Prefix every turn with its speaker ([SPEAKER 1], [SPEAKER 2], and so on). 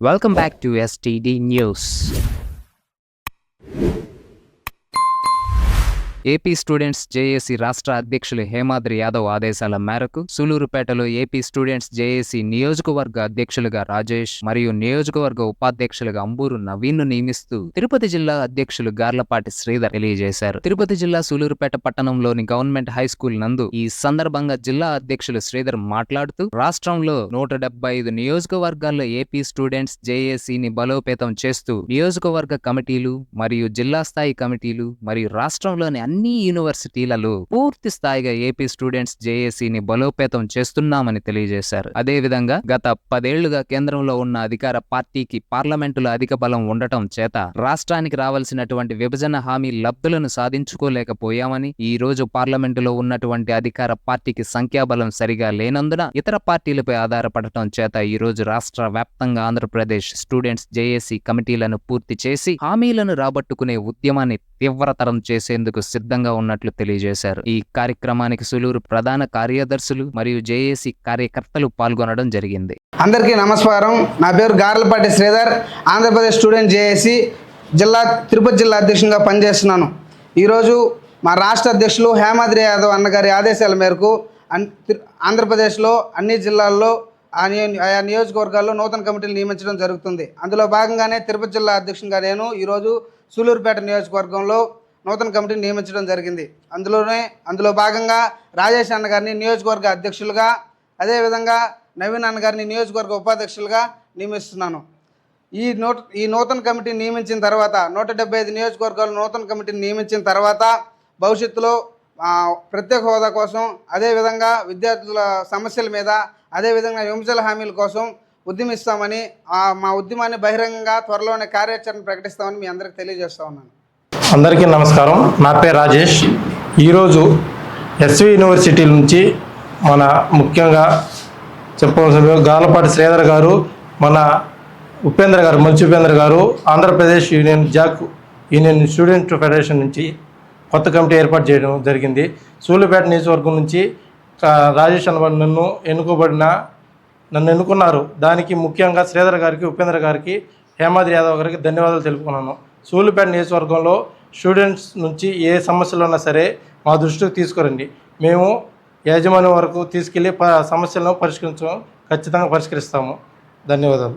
[SPEAKER 1] Welcome back to STD News. AP students JAC రాష్ట్ర అధ్యక్షులు హేమాద్రి యాదవ్ ఆదేశాల మేరకు సూలూరుపేటలో ఏపీ స్టూడెంట్స్ జేఏసీ నియోజకవర్గ అధ్యక్షులుగా రాజేష్ మరియు నియోజకవర్గ ఉపాధ్యక్షులుగా అంబూరు నవీన్ను నియమిస్తూ తిరుపతి జిల్లా అధ్యక్షులు గార్లపాటి శ్రీధర్ తెలియజేశారు. తిరుపతి జిల్లా సూలూరుపేట పట్టణంలోని గవర్నమెంట్ హై స్కూల్ నందు ఈ సందర్భంగా జిల్లా అధ్యక్షులు శ్రీధర్ మాట్లాడుతూ రాష్ట్రంలో నూట డెబ్బై ఐదు నియోజకవర్గాల్లో ఏపీ స్టూడెంట్స్ జేఏసీని బలోపేతం చేస్తూ నియోజకవర్గ కమిటీలు మరియు జిల్లా స్థాయి కమిటీలు మరియు రాష్ట్రంలోని అన్ని యూనివర్సిటీలలో పూర్తి స్థాయిగా ఏపీ స్టూడెంట్స్ జేఏసీని బలోపేతం చేస్తున్నామని తెలియజేశారు. అదే విధంగా గత పదేళ్ళుగా కేంద్రంలో ఉన్న అధికార పార్టీకి పార్లమెంటులో అధిక బలం ఉండటం చేత రాష్ట్రానికి రావాల్సినటువంటి విభజన హామీ లబ్ధులను సాధించుకోలేకపోయామని ఈ రోజు పార్లమెంటులో ఉన్నటువంటి అధికార పార్టీకి సంఖ్యాబలం సరిగా లేనందున ఇతర పార్టీలపై ఆధారపడటం చేత ఈ రోజు రాష్ట్ర వ్యాప్తంగా ఆంధ్రప్రదేశ్ స్టూడెంట్స్ జేఏసీ కమిటీలను పూర్తి చేసి హామీలను రాబట్టుకునే ఉద్యమాన్ని తీవ్రతరం చేసేందుకు సిద్ధంగా ఉన్నట్లు తెలియజేశారు. ఈ కార్యక్రమానికి సులూరు ప్రధాన కార్యదర్శులు మరియు జేఏసీ కార్యకర్తలు పాల్గొనడం జరిగింది.
[SPEAKER 2] అందరికీ నమస్కారం. నా పేరు గార్లపాటి శ్రీధర్ ఆంధ్రప్రదేశ్ స్టూడెంట్ జేఏసీ జిల్లా తిరుపతి జిల్లా అధ్యక్షునిగా పనిచేస్తున్నాను. ఈరోజు మా రాష్ట్ర అధ్యక్షులు హేమాద్రి యాదవ్ అన్నగారి ఆదేశాల మేరకు అన్ ఆంధ్రప్రదేశ్లో అన్ని జిల్లాల్లో ఆయా నియోజకవర్గాల్లో నూతన కమిటీలు నియమించడం జరుగుతుంది. అందులో భాగంగానే తిరుపతి జిల్లా అధ్యక్షునిగా నేను ఈరోజు సూలూరుపేట నియోజకవర్గంలో నూతన కమిటీని నియమించడం జరిగింది. అందులోనే అందులో భాగంగా రాజేష్ అన్న గారిని నియోజకవర్గ అధ్యక్షులుగా అదేవిధంగా నవీన్ అన్న గారిని నియోజకవర్గ ఉపాధ్యక్షులుగా నియమిస్తున్నాను. ఈ నూట ఈ నూతన కమిటీని నియమించిన తర్వాత నూట డెబ్బై ఐదు నియోజకవర్గాలు నూతన కమిటీని నియమించిన తర్వాత భవిష్యత్తులో ప్రత్యేక హోదా కోసం అదేవిధంగా విద్యార్థుల సమస్యల మీద అదేవిధంగా విమర్శల హామీల కోసం ఉద్యమిస్తామని ఆ, మా ఉద్యమాన్ని బహిరంగంగా త్వరలోనే కార్యాచరణ ప్రకటిస్తామని మీ అందరికి తెలియజేస్తా ఉన్నాను.
[SPEAKER 3] అందరికీ నమస్కారం. నా పేరు రాజేష్. ఈరోజు ఎస్వి యూనివర్సిటీ నుంచి మన ముఖ్యంగా చెప్పవలసిన గాలపాటి శ్రీధర్ గారు మన ఉపేంద్ర గారు మంచి ఉపేంద్ర గారు Andhra Pradesh union JAC union student federation నుంచి కొత్త కమిటీ ఏర్పాటు చేయడం జరిగింది. సూళ్ళుపేట నియోజకవర్గం నుంచి రాజేష్ అన్న నన్ను ఎన్నుకోబడిన నన్ను ఎన్నుకున్నారు. దానికి ముఖ్యంగా శ్రీధర్ గారికి ఉపేంద్ర గారికి హేమాద్రి యాదవ్ గారికి ధన్యవాదాలు తెలుపుకున్నాను. సూళ్ళుపేట నియోజకవర్గంలో స్టూడెంట్స్ నుంచి ఏ సమస్యలు ఉన్నా సరే మా దృష్టికి తీసుకురండి. మేము యాజమాన్యం వరకు తీసుకెళ్ళి సమస్యలను పరిష్కరించడం ఖచ్చితంగా పరిష్కరిస్తాము. ధన్యవాదాలు.